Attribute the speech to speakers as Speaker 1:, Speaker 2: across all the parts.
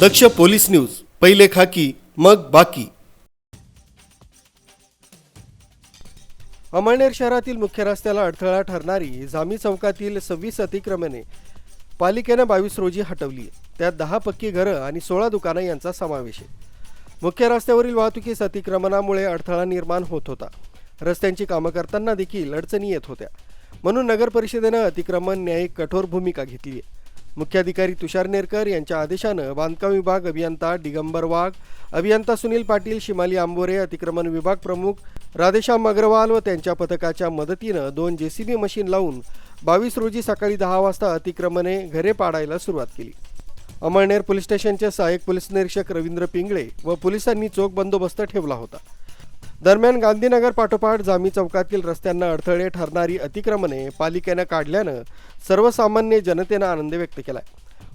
Speaker 1: दक्ष police news पहिले खाकी मग बाकी. अमळनेर शहरातील मुख्य रस्त्याला अडथळा ठरणारी जामी चौकातील सव्वीस अतिक्रमणे पालिकेनं बावीस रोजी हटवली. त्यात दहा पक्की घरं आणि सोळा दुकानं यांचा समावेश आहे. मुख्य रस्त्यावरील वाहतुकीस अतिक्रमणामुळे अडथळा निर्माण होत होता. रस्त्यांची कामं करताना देखील अडचणी येत होत्या. म्हणून नगर परिषदेनं अतिक्रमण न्यायिक कठोर भूमिका घेतली आहे. मुख्याधिकारी तुषार नेरकर यांच्या आदेशानं बांधकाम विभाग अभियंता दिगंबर वाघ अभियंता सुनील पाटील शिमाली आंबोरे अतिक्रमण विभाग प्रमुख राधेश्याम अग्रवाल व त्यांच्या पथकाच्या मदतीनं दोन जेसीबी मशीन लावून बावीस रोजी सकाळी दहा वाजता अतिक्रमणे घरे पाडायला सुरुवात केली. अमळनेर पोलीस स्टेशनचे सहाय्यक पोलीस निरीक्षक रवींद्र पिंगळे व पोलिसांनी चोख बंदोबस्त ठेवला होता. दरम्यान गांधीनगर पाठोपाठ जामी चौकातील रस्त्यांना अडथळे ठरणारी अतिक्रमणे पालिकेनं काढल्यानं सर्वसामान्य जनतेनं आनंद व्यक्त केलाय.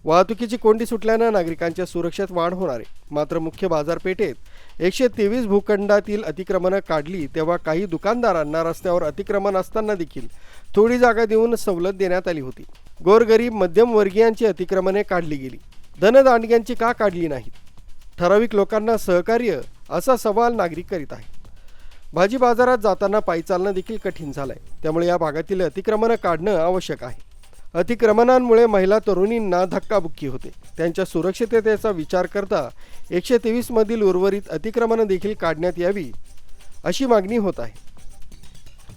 Speaker 1: वाहतुकीची कोंडी सुटल्यानं नागरिकांच्या सुरक्षेत वाढ होणार आहे. मात्र मुख्य बाजारपेठेत एकशे तेवीस भूखंडातील अतिक्रमणं काढली तेव्हा काही दुकानदारांना रस्त्यावर अतिक्रमण असताना देखील थोडी जागा देऊन सवलत देण्यात आली होती. गोरगरीब मध्यमवर्गीयांची अतिक्रमणे काढली गेली. धनदांडग्यांची का काढली नाहीत? ठराविक लोकांना सहकार्य असा सवाल नागरिक करीत आहेत. भाजी बाजारात जाताना पायी चालणं देखील कठीण झालंय. त्यामुळे या भागातील अतिक्रमणं काढणं आवश्यक आहे. अतिक्रमणांमुळे महिला तरुणींना धक्काबुक्की होते. त्यांच्या सुरक्षिततेचा विचार करता एकशे तेवीसमधील उर्वरित अतिक्रमणं देखील काढण्यात यावी अशी मागणी होत आहे.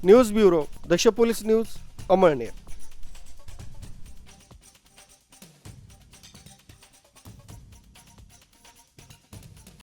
Speaker 1: News bureau Daksh police news Amalner.